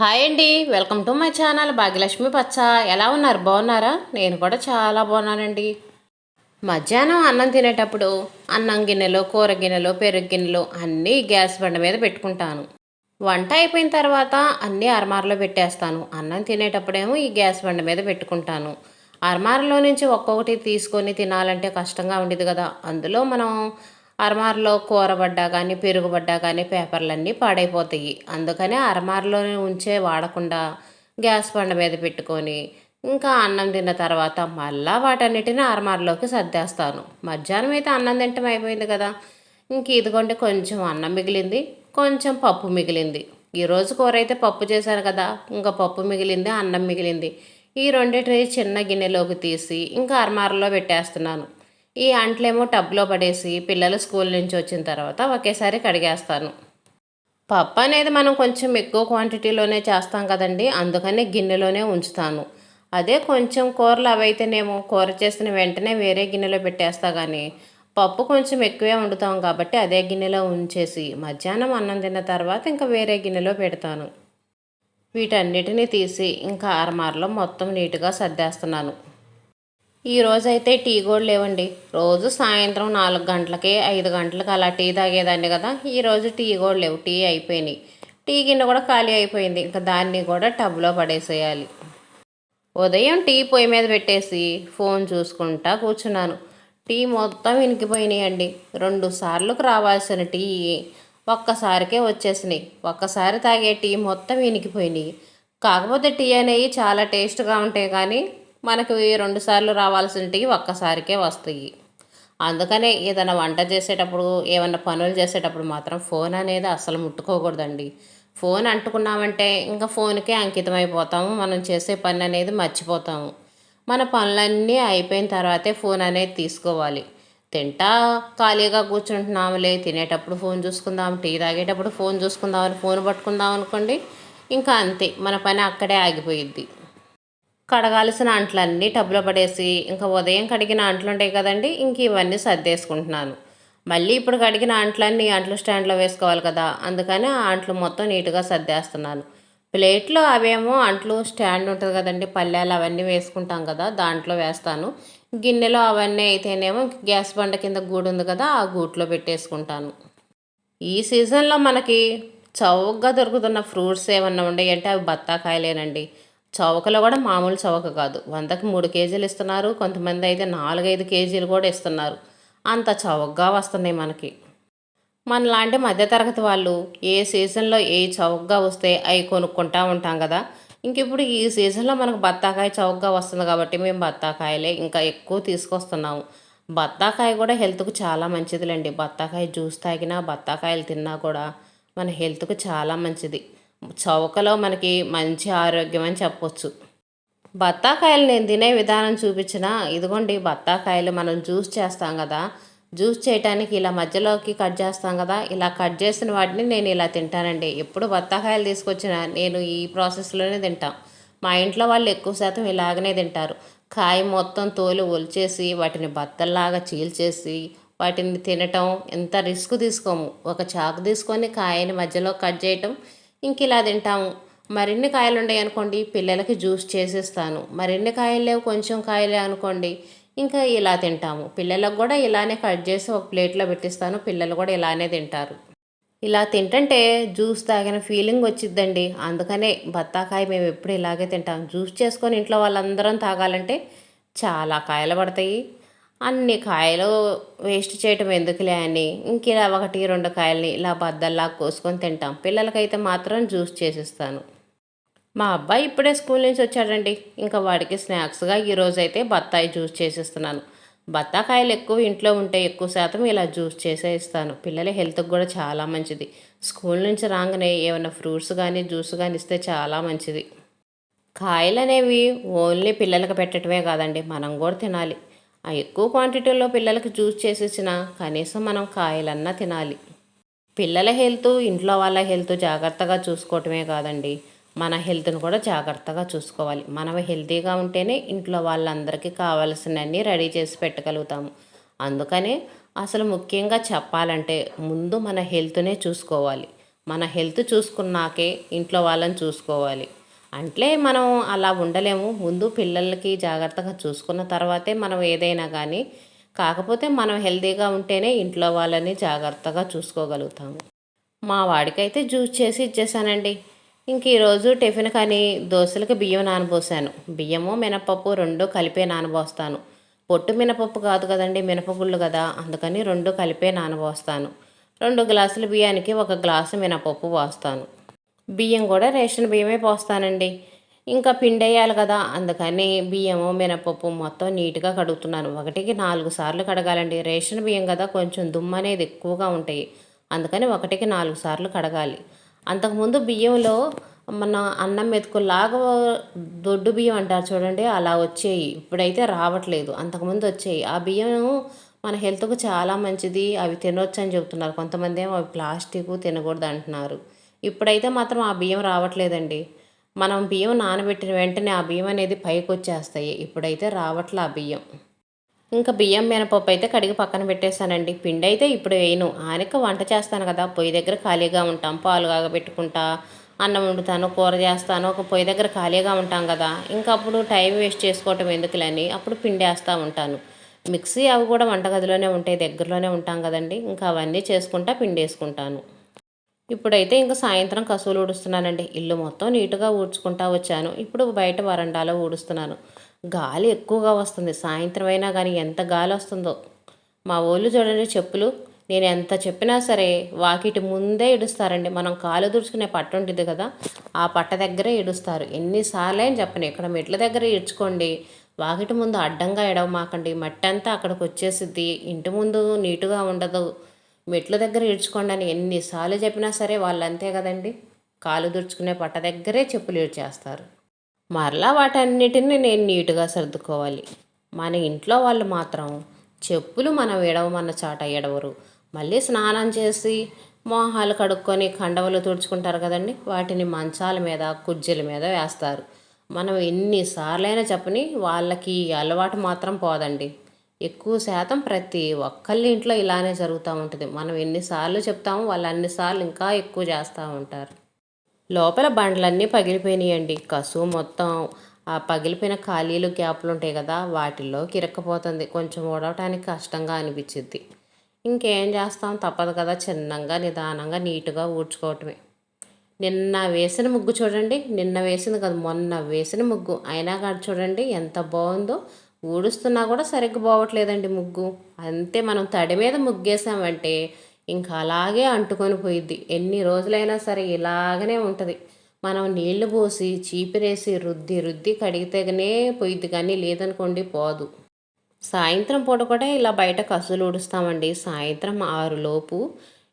Hi అండి. Welcome to my channel Bhagyalakshmi పచ్చ. ఎలా ఉన్నారు? బాగున్నారా? నేను కూడా చాలా బాగున్నానండి. మధ్యాహ్నం అన్నం తినేటప్పుడు అన్నం గిన్నెలో కూర గిన్నెలో పెరుగు గిన్నెలో అన్నీ గ్యాస్ బండ మీద పెట్టుకుంటాను. వంట అయిపోయిన తర్వాత అన్నీ అర్మార్లో పెట్టేస్తాను. అన్నం తినేటప్పుడేమో ఈ గ్యాస్ బండ మీద పెట్టుకుంటాను. అర్మార్లో నుంచి ఒక్కొక్కటి తీసుకొని తినాలంటే కష్టంగా ఉండేది కదా. అందులో మనం అరమార్లో కూరబడ్డా కానీ పెరుగుబడ్డా కానీ పేపర్లన్నీ పాడైపోతాయి. అందుకనే అరమార్లోనే ఉంచే వాడకుండా గ్యాస్ బండ మీద పెట్టుకొని ఇంకా అన్నం తిన్న తర్వాత మళ్ళా వాటన్నిటిని అరమార్లోకి సర్దేస్తాను. మధ్యాహ్నం అయితే అన్నం తింటం అయిపోయింది కదా. ఇంక ఇదిగోండి కొంచెం అన్నం మిగిలింది కొంచెం పప్పు మిగిలింది. ఈరోజు కూర అయితే పప్పు చేశాను కదా. ఇంకా పప్పు మిగిలింది అన్నం మిగిలింది. ఈ రెండింటిని చిన్న గిన్నెలోకి తీసి ఇంకా అరమారలో పెట్టేస్తున్నాను. ఈ అంట్లేమో టబ్లో పడేసి పిల్లలు స్కూల్ నుంచి వచ్చిన తర్వాత ఒకేసారి కడిగేస్తాను. పప్పు అనేది మనం కొంచెం ఎక్కువ క్వాంటిటీలోనే చేస్తాం కదండి అందుకని గిన్నెలోనే ఉంచుతాను. అదే కొంచెం కూరలు అవైతేనేమో కూర చేసిన వెంటనే వేరే గిన్నెలో పెట్టేస్తా కానీ పప్పు కొంచెం ఎక్కువే వండుతాం కాబట్టి అదే గిన్నెలో ఉంచేసి మధ్యాహ్నం అన్నం తిన్న తర్వాత ఇంకా వేరే గిన్నెలో పెడతాను. వీటన్నిటిని తీసి ఇంకా అరమార్లో మొత్తం నీట్గా సర్దేస్తున్నాను. ఈ రోజైతే టీ కూడా లేవండి. రోజు సాయంత్రం నాలుగు గంటలకి ఐదు గంటలకి అలా టీ తాగేదాన్ని కదా. ఈరోజు టీ కూడా లేవు టీ అయిపోయినాయి. టీ గిన్నె కూడా ఖాళీ అయిపోయింది. ఇంకా దాన్ని కూడా టబ్లో పడేసేయాలి. ఉదయం టీ పొయ్యి మీద పెట్టేసి ఫోన్ చూసుకుంటా కూర్చున్నాను. టీ మొత్తం అండి రెండు సార్లకు రావాల్సిన టీ ఒక్కసారికే వచ్చేసినాయి. ఒక్కసారి తాగే టీ మొత్తం వినికిపోయినాయి కాకపోతే టీ అనేవి చాలా టేస్ట్గా ఉంటాయి కానీ మనకు రెండు సార్లు ఒక్కసారికే వస్తాయి. అందుకనే ఏదైనా వంట చేసేటప్పుడు ఏమైనా పనులు చేసేటప్పుడు మాత్రం ఫోన్ అనేది అస్సలు ముట్టుకోకూడదండి. ఫోన్ అంటుకున్నామంటే ఇంకా ఫోన్కే అంకితం అయిపోతాము మనం చేసే పని అనేది మర్చిపోతాము. మన పనులన్నీ అయిపోయిన తర్వాతే ఫోన్ అనేది తీసుకోవాలి. తింటా ఖాళీగా కూర్చుంటున్నాములే తినేటప్పుడు ఫోన్ చూసుకుందాం టీ తాగేటప్పుడు ఫోన్ చూసుకుందామని ఫోన్ పట్టుకుందాం అనుకోండి ఇంకా అంతే. మన పని అక్కడే ఆగిపోయిద్ది. కడగాల్సిన అంట్లన్నీ టబ్లో పడేసి ఇంకా ఉదయం కడిగిన అంట్లు ఉంటాయి కదండి ఇంక ఇవన్నీ సర్దేసుకుంటున్నాను. మళ్ళీ ఇప్పుడు కడిగిన అంట్లన్నీ అంట్లు స్టాండ్లో వేసుకోవాలి కదా అందుకని ఆ అంట్లు మొత్తం నీట్గా సర్దేస్తున్నాను. ప్లేట్లో అవేమో అంట్లు స్టాండ్ ఉంటుంది కదండి పల్లెలు అవన్నీ వేసుకుంటాం కదా దాంట్లో వేస్తాను. గిన్నెలో అవన్నీ అయితేనేమో గ్యాస్ బండ కింద గూడు ఉంది కదా ఆ గూట్లో పెట్టేసుకుంటాను. ఈ సీజన్లో మనకి చౌకగా దొరుకుతున్న ఫ్రూట్స్ ఏమన్నా ఉన్నాయంటే అవి బత్తాకాయలేనండి. చౌకలో కూడా మామూలు చౌక కాదు. వందకి మూడు కేజీలు ఇస్తున్నారు. కొంతమంది అయితే నాలుగైదు కేజీలు కూడా ఇస్తున్నారు. అంత చౌకగా వస్తున్నాయి మనకి. మనలాంటి మధ్యతరగతి వాళ్ళు ఏ సీజన్లో ఏ చౌకగా వస్తే అవి కొనుక్కుంటా ఉంటాం కదా. ఇంక ఇప్పుడు ఈ సీజన్లో మనకు బత్తాకాయ చౌకగా వస్తుంది కాబట్టి మేము బత్తాకాయలే ఇంకా ఎక్కువ తీసుకొస్తున్నాము. బత్తాకాయ కూడా హెల్త్కు చాలా మంచిదిలేండి. బత్తాకాయ జ్యూస్ తాగినా బత్తాకాయలు తిన్నా కూడా మన హెల్త్కు చాలా మంచిది. చౌకలో మనకి మంచి ఆరోగ్యం అని చెప్పొచ్చు. బత్తాకాయలు నేను తినే విధానం చూపించిన ఇదిగోండి బత్తాకాయలు మనం జ్యూస్ చేస్తాం కదా జ్యూస్ చేయడానికి ఇలా మధ్యలోకి కట్ చేస్తాం కదా ఇలా కట్ చేసిన వాటిని నేను ఇలా తింటానండి. ఎప్పుడు బత్తాకాయలు తీసుకొచ్చిన నేను ఈ ప్రాసెస్లోనే తింటాం. మా ఇంట్లో వాళ్ళు ఎక్కువ శాతం ఇలాగనే తింటారు. కాయ మొత్తం తోలు ఒలిచేసి వాటిని బత్తల్లాగా చీల్చేసి వాటిని తినటం ఎంత రిస్క్ తీసుకోము. ఒక చాకు తీసుకొని కాయని మధ్యలో కట్ చేయటం ఇంక ఇలా తింటాము. మరిన్ని కాయలు ఉన్నాయి అనుకోండి పిల్లలకి జ్యూస్ చేసేస్తాను. మరిన్ని కాయలు లేవు కొంచెం కాయలే అనుకోండి ఇంకా ఇలా తింటాము. పిల్లలకు కూడా ఇలానే కట్ చేసి ఒక ప్లేట్లో పెట్టిస్తాను. పిల్లలు కూడా ఇలానే తింటారు. ఇలా తింటంటే జ్యూస్ తాగిన ఫీలింగ్ వచ్చిద్దండి. అందుకనే బత్తాకాయ మేము ఎప్పుడు ఇలాగే తింటాం. జ్యూస్ చేసుకొని ఇంట్లో వాళ్ళందరం తాగాలంటే చాలా కాయలు పడతాయి. అన్ని కాయలు వేస్ట్ చేయటం ఎందుకులే అని. ఇంక ఇలా ఒకటి రెండు కాయల్ని ఇలా బద్దల్లా కోసుకొని తింటాం. పిల్లలకైతే మాత్రం జ్యూస్ చేసిస్తాను. మా అబ్బాయి ఇప్పుడే స్కూల్ నుంచి వచ్చాడండి. ఇంకా వాడికి స్నాక్స్గా ఈరోజు అయితే బత్తాయి జ్యూస్ చేసిస్తున్నాను. బత్తాకాయలు ఎక్కువ ఇంట్లో ఉంటే ఎక్కువ శాతం ఇలా జ్యూస్ చేసే ఇస్తాను. పిల్లల హెల్త్కి కూడా చాలా మంచిది. స్కూల్ నుంచి రాగానే ఏమైనా ఫ్రూట్స్ కానీ జ్యూస్ కానీ ఇస్తే చాలా మంచిది. కాయలు అనేవి ఓన్లీ పిల్లలకు పెట్టడమే కాదండి. మనం కూడా తినాలి. ఆ ఎక్కువ క్వాంటిటీలో పిల్లలకి జ్యూస్ చేసేసిన కనీసం మనం కాయలన్నా తినాలి. పిల్లల హెల్త్ ఇంట్లో వాళ్ళ హెల్త్ జాగ్రత్తగా చూసుకోవటమే కాదండి. మన హెల్త్ను కూడా జాగ్రత్తగా చూసుకోవాలి. మనం హెల్తీగా ఉంటేనే ఇంట్లో వాళ్ళందరికీ కావాల్సినవన్నీ రెడీ చేసి పెట్టగలుగుతాము. అందుకనే అసలు ముఖ్యంగా చెప్పాలంటే ముందు మన హెల్త్నే చూసుకోవాలి. మన హెల్త్ చూసుకున్నాకే ఇంట్లో వాళ్ళని చూసుకోవాలి. అంటే మనం అలా ఉండలేము. ముందు పిల్లలకి జాగ్రత్తగా చూసుకున్న తర్వాతే మనం ఏదైనా కానీ కాకపోతే మనం హెల్తీగా ఉంటేనే ఇంట్లో వాళ్ళని జాగ్రత్తగా చూసుకోగలుగుతాము మా వాడికైతే జ్యూస్ చేసి ఇచ్చేసానండి. ఇంక ఈరోజు టిఫిన్ కానీ దోశలకు బియ్యం నానబోసాను. బియ్యము మినపప్పు రెండు కలిపే నానబోస్తాను. పొట్టు మినపప్పు కాదు కదండి మినపగుళ్ళు కదా. అందుకని రెండు కలిపే నానబోస్తాను. రెండు గ్లాసుల బియ్యానికి ఒక గ్లాసు మినపప్పు పోస్తాను. బియ్యం కూడా రేషన్ బియ్యమే పోస్తానండి. ఇంకా పిండి వేయాలి కదా అందుకని బియ్యము మినపప్పు మొత్తం నీట్గా కడుగుతున్నాను. ఒకటికి నాలుగు సార్లు కడగాలండి. రేషన్ బియ్యం కదా కొంచెం దుమ్ము అనేది ఎక్కువగా ఉంటాయి. అందుకని ఒకటికి నాలుగు సార్లు కడగాలి. అంతకుముందు బియ్యంలో మన అన్నం మెతుకులాగా దొడ్డు బియ్యం అంటారు చూడండి అలా వచ్చేయి. ఇప్పుడైతే రావట్లేదు. అంతకుముందు వచ్చేయి. ఆ బియ్యం మన హెల్త్కు చాలా మంచిది. అవి తినొచ్చు అని చెబుతున్నారు. కొంతమంది ఏమో అవి ప్లాస్టిక్ తినకూడదు అంటున్నారు. ఇప్పుడైతే మాత్రం ఆ బియ్యం రావట్లేదండి. మనం బియ్యం నానబెట్టిన వెంటనే ఆ బియ్యం అనేది పైకి వచ్చేస్తాయి ఇప్పుడైతే రావట్లే ఆ బియ్యం. ఇంకా బియ్యం మినపప్పు అయితే కడిగి పక్కన పెట్టేశానండి. పిండి అయితే ఇప్పుడు వేయను. ఆయనక వంట చేస్తాను కదా పొయ్యి దగ్గర ఖాళీగా ఉంటాం. పాలు కాగబెట్టుకుంటా అన్నం వండుతాను కూర చేస్తాను. ఒక పొయ్యి దగ్గర ఖాళీగా ఉంటాం కదా. ఇంకా అప్పుడు టైం వేస్ట్ చేసుకోవటం ఎందుకులని అప్పుడు పిండి వేస్తూ ఉంటాను. మిక్సీ అవి కూడా వంటగదిలోనే ఉంటాయి దగ్గరలోనే ఉంటాం కదండి. ఇంకా అవన్నీ చేసుకుంటా పిండి వేసుకుంటాను ఇప్పుడైతే ఇంకా సాయంత్రం కసువులు ఊడుస్తున్నానండి. ఇల్లు మొత్తం నీట్గా ఊడ్చుకుంటా వచ్చాను. ఇప్పుడు బయట వరండాలో ఊడుస్తున్నాను. గాలి ఎక్కువగా వస్తుంది. సాయంత్రం అయినా కానీ ఎంత గాలి వస్తుందో. మా ఊళ్ళు చూడండి చెప్పులు. నేను ఎంత చెప్పినా సరే వాకిటి ముందే ఇడుస్తారండి. మనం కాలు దుడుచుకునే పట్ట ఉంటుంది కదా ఆ పట్ట దగ్గరే ఇడుస్తారు. ఎన్నిసార్లు అని చెప్పను. ఇక్కడ మెట్ల దగ్గర ఇడ్చుకోండి. వాకిటి ముందు అడ్డంగా ఎడవమాకండి. మట్టి అంతా అక్కడికి వచ్చేసిద్ది. ఇంటి ముందు నీటుగా ఉండదు. మెట్ల దగ్గర ఈడ్చుకోండి అని ఎన్నిసార్లు చెప్పినా సరే వాళ్ళు అంతే కదండి. కాలు దుడుచుకునే పట్ట దగ్గరే చెప్పులు ఇడ్చేస్తారు మరలా వాటన్నిటిని నేను నీటుగా సర్దుకోవాలి. మన ఇంట్లో వాళ్ళు మాత్రం చెప్పులు మనం ఎడవమన్న చాట ఎడవరు మళ్ళీ స్నానం చేసి మోహాలు కడుక్కొని కండవలు తుడుచుకుంటారు కదండి. వాటిని మంచాల మీద కుజ్జల మీద వేస్తారు. మనం ఎన్నిసార్లైనా చెప్పని వాళ్ళకి అలవాటు మాత్రం పోదండి. ఎక్కువ శాతం ప్రతి ఒక్కళ్ళ ఇంట్లో ఇలానే జరుగుతూ ఉంటుంది. మనం ఎన్నిసార్లు చెప్తామో వాళ్ళు అన్నిసార్లు ఇంకా ఎక్కువ చేస్తూ ఉంటారు. లోపల బండ్లన్నీ పగిలిపోయినాయండి. కసువు మొత్తం ఆ పగిలిపోయిన ఖాళీలు గ్యాప్లు ఉంటాయి కదా వాటిల్లో కిరక్కపోతుంది. కొంచెం ఓడవటానికి కష్టంగా అనిపించింది ఇంకేం చేస్తాం? తప్పదు కదా చిన్నంగా నిదానంగా నీట్గా ఊడ్చుకోవటమే. నిన్న వేసిన ముగ్గు చూడండి. నిన్న వేసింది కదా మొన్న వేసిన ముగ్గు. అయినా కాదు చూడండి ఎంత బాగుందో. ఊడుస్తున్నా కూడా సరిగ్గా పోవట్లేదండి ముగ్గు. అంతే మనం తడి మీద ముగ్గేసామంటే ఇంకా అలాగే అంటుకొని పోయిద్ది. ఎన్ని రోజులైనా సరే ఇలాగనే ఉంటుంది. మనం నీళ్ళు పోసి చీపిరేసి రుద్ది రుద్ది కడిగితేనే పోయిద్ది కానీ లేదనుకోండి పోదు. సాయంత్రం పూట కూడా ఇలా బయట కసులు ఊడుస్తామండి. సాయంత్రం ఆరులోపు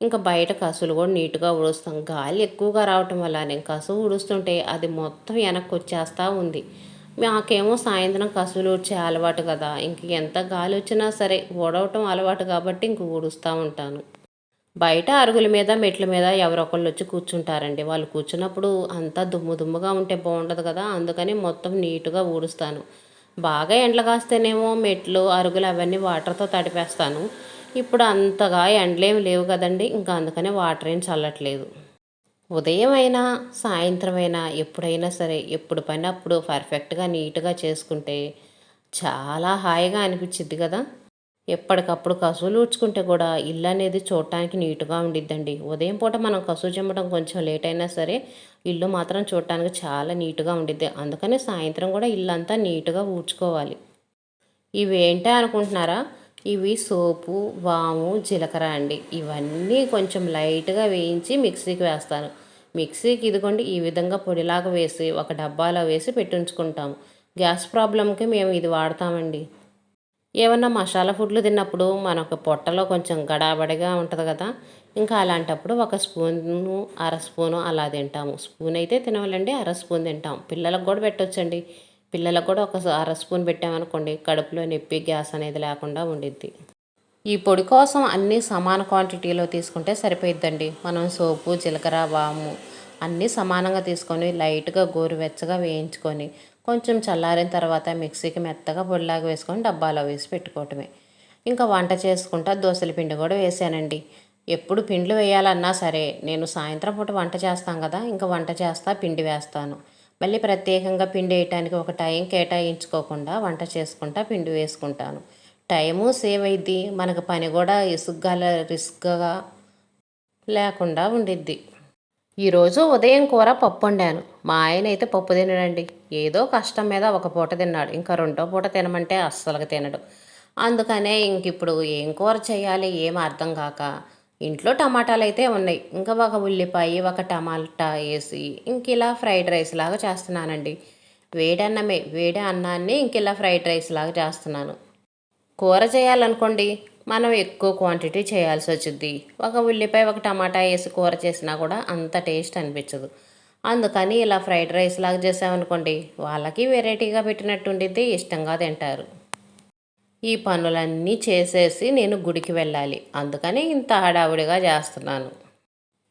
ఇంకా బయట కసులు కూడా నీట్గా ఊడుస్తాం. గాలి ఎక్కువగా రావటం వల్ల నేను కసు ఊడుస్తుంటే అది మొత్తం వెనక్కి వచ్చేస్తూ ఉంది. మాకేమో సాయంత్రం కసులు ఊడ్చే అలవాటు కదా. ఇంక ఎంత గాలి వచ్చినా సరే ఊడవటం అలవాటు కాబట్టి ఇంక ఊడుస్తూ ఉంటాను. బయట అరుగుల మీద మెట్ల మీద ఎవరొకళ్ళు వచ్చి కూర్చుంటారండి. వాళ్ళు కూర్చున్నప్పుడు అంతా దుమ్ము దుమ్ముగా ఉంటే బాగుండదు కదా. అందుకని మొత్తం నీట్గా ఊడుస్తాను. బాగా ఎండలు కాస్తేనేమో మెట్లు అరుగులు అవన్నీ వాటర్తో తడిపేస్తాను. ఇప్పుడు అంతగా ఎండలేమి లేవు కదండి. ఇంకా అందుకనే వాటర్ ఏం చల్లట్లేదు. ఉదయం అయినా సాయంత్రం అయినా ఎప్పుడైనా సరే ఎప్పుడు పని అప్పుడు పర్ఫెక్ట్గా నీట్గా చేసుకుంటే చాలా హాయిగా అనిపించింది కదా. ఎప్పటికప్పుడు కసువులు ఊడ్చుకుంటే కూడా ఇల్లు అనేది చూడటానికి నీట్గా ఉండిద్దండి. ఉదయం పూట మనం కసువు చెమ్మడం కొంచెం లేట్ అయినా సరే ఇల్లు మాత్రం చూడటానికి చాలా నీట్గా ఉండిద్ది. అందుకని సాయంత్రం కూడా ఇల్లు అంతా నీట్గా ఊడ్చుకోవాలి. ఇవేంటా అనుకుంటున్నారా? ఇవి సోపు వాము జీలకర్ర అండి. ఇవన్నీ కొంచెం లైట్గా వేయించి మిక్సీకి వేస్తాను. మిక్సీకి ఇదిగోండి ఈ విధంగా పొడిలాగా వేసి ఒక డబ్బాలో వేసి పెట్టించుకుంటాము. గ్యాస్ ప్రాబ్లంకి మేము ఇది వాడతామండి. ఏమన్నా మసాలా ఫుడ్లు తిన్నప్పుడు మనకు పొట్టలో కొంచెం గడాబడిగా ఉంటుంది కదా ఇంకా అలాంటప్పుడు ఒక స్పూను అర స్పూను అలా తింటాము. స్పూన్ అయితే తినవాలండి అర స్పూన్ తింటాం పిల్లలకు కూడా పెట్టొచ్చండి. పిల్లలకు కూడా ఒక అర స్పూన్ పెట్టామనుకోండి కడుపులో నొప్పి గ్యాస్ అనేది లేకుండా ఉండిద్ది. ఈ పొడి కోసం అన్నీ సమాన క్వాంటిటీలో తీసుకుంటే సరిపోయిద్దండి. మనం సోపు జీలకర్ర వాము అన్నీ సమానంగా తీసుకొని లైట్గా గోరువెచ్చగా వేయించుకొని కొంచెం చల్లారిన తర్వాత మిక్సీకి మెత్తగా పొడిలాగా వేసుకొని డబ్బాలో వేసి పెట్టుకోవటమే. ఇంకా వంట చేసుకుంటా దోశల పిండి కూడా వేసానండి. ఎప్పుడు పిండ్లు వేయాలన్నా సరే నేను సాయంత్రం పూట వంట చేస్తాను కదా ఇంకా వంట చేస్తా పిండి వేస్తాను. మళ్ళీ ప్రత్యేకంగా పిండి వేయటానికి ఒక టైం కేటాయించుకోకుండా వంట చేసుకుంటా పిండి వేసుకుంటాను. టైము సేవ్ అయింది మనకు పని కూడా ఇసుగ్గా రిస్క్గా లేకుండా ఉండిద్ది. ఈరోజు ఉదయం కూర పప్పు వండాను. మా ఆయన అయితే పప్పు తినడండి. ఏదో కష్టం మీద ఒక పూట తిన్నాడు. ఇంకా రెండో పూట తినమంటే అస్సలుగా తినడు. అందుకనే ఇంక ఇప్పుడు ఏం కూర చేయాలి ఏం అర్థం కాక ఇంట్లో టమాటాలు అయితే ఉన్నాయి. ఇంకా ఒక ఉల్లిపాయ ఒక టమాటా వేసి ఇంక ఇలా ఫ్రైడ్ రైస్ లాగా చేస్తున్నానండి. వేడి అన్నమే వేడి అన్నాన్ని ఇంక ఇలా ఫ్రైడ్ రైస్ లాగా చేస్తున్నాను. కూర చేయాలనుకోండి మనం ఎక్కువ క్వాంటిటీ చేయాల్సి వచ్చింది ఒక ఉల్లిపాయ ఒక టమాటా వేసి కూర చేసినా కూడా అంత టేస్ట్ అనిపించదు. అందుకని ఇలా ఫ్రైడ్ రైస్ లాగా చేసామనుకోండి వాళ్ళకి వెరైటీగా పెట్టినట్టు ఉండిద్ది ఇష్టంగా తింటారు. ఈ పనులన్నీ చేసేసి నేను గుడికి వెళ్ళాలి. అందుకని ఇంత హడావుడిగా చేస్తున్నాను.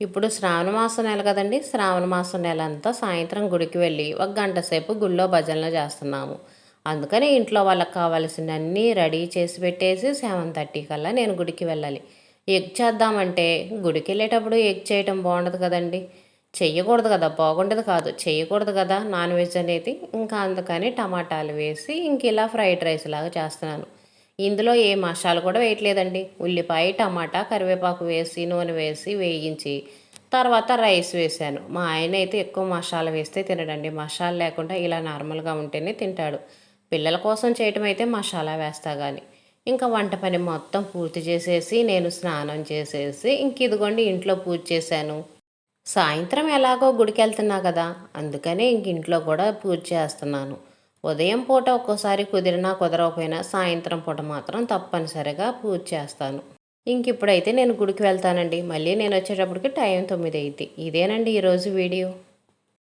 ఇప్పుడు శ్రావణ మాసం నెల కదండి. శ్రావణ మాసం నెల అంతా సాయంత్రం గుడికి వెళ్ళి ఒక గంట సేపు గుళ్ళో భజనలు చేస్తున్నాము. అందుకని ఇంట్లో వాళ్ళకి కావాల్సినన్నీ రెడీ చేసి పెట్టేసి సెవెన్ థర్టీ కల్లా నేను గుడికి వెళ్ళాలి. ఎగ్ చేద్దామంటే గుడికి వెళ్ళేటప్పుడు ఎగ్ చేయటం బాగుండదు కదండి. చెయ్యకూడదు కదా బాగుండదు కాదు. చెయ్యకూడదు కదా నాన్ వెజ్ అనేది. ఇంకా అందుకని టమాటాలు వేసి ఇంక ఇలా ఫ్రైడ్ రైస్ లాగా చేస్తున్నాను. ఇందులో ఏ మసాలా కూడా వేయట్లేదండి. ఉల్లిపాయ టమాటా కరివేపాకు వేసి నూనె వేసి వేయించి తర్వాత రైస్ వేసాను మా ఆయన అయితే ఎక్కువ మసాలా వేస్తే తినడండి. మసాలా లేకుండా ఇలా నార్మల్గా ఉంటేనే తింటాడు. పిల్లల కోసం చేయటం అయితే మసాలా వేస్తా కానీ ఇంకా వంట పని మొత్తం పూర్తి చేసేసి నేను స్నానం చేసేసి ఇంక ఇదిగోండి ఇంట్లో పూజ చేశాను. సాయంత్రం ఎలాగో గుడికి వెళ్తున్నా కదా అందుకనే ఇంక ఇంట్లో కూడా పూజ చేస్తున్నాను. ఉదయం పూట ఒక్కోసారి కుదిరినా కుదరకపోయినా సాయంత్రం పూట మాత్రం తప్పనిసరిగా పూజ చేస్తాను. ఇంక ఇప్పుడైతే నేను గుడికి వెళ్తానండి. మళ్ళీ నేను వచ్చేటప్పటికి టైం తొమ్మిది అయింది ఇదేనండి ఈరోజు వీడియో.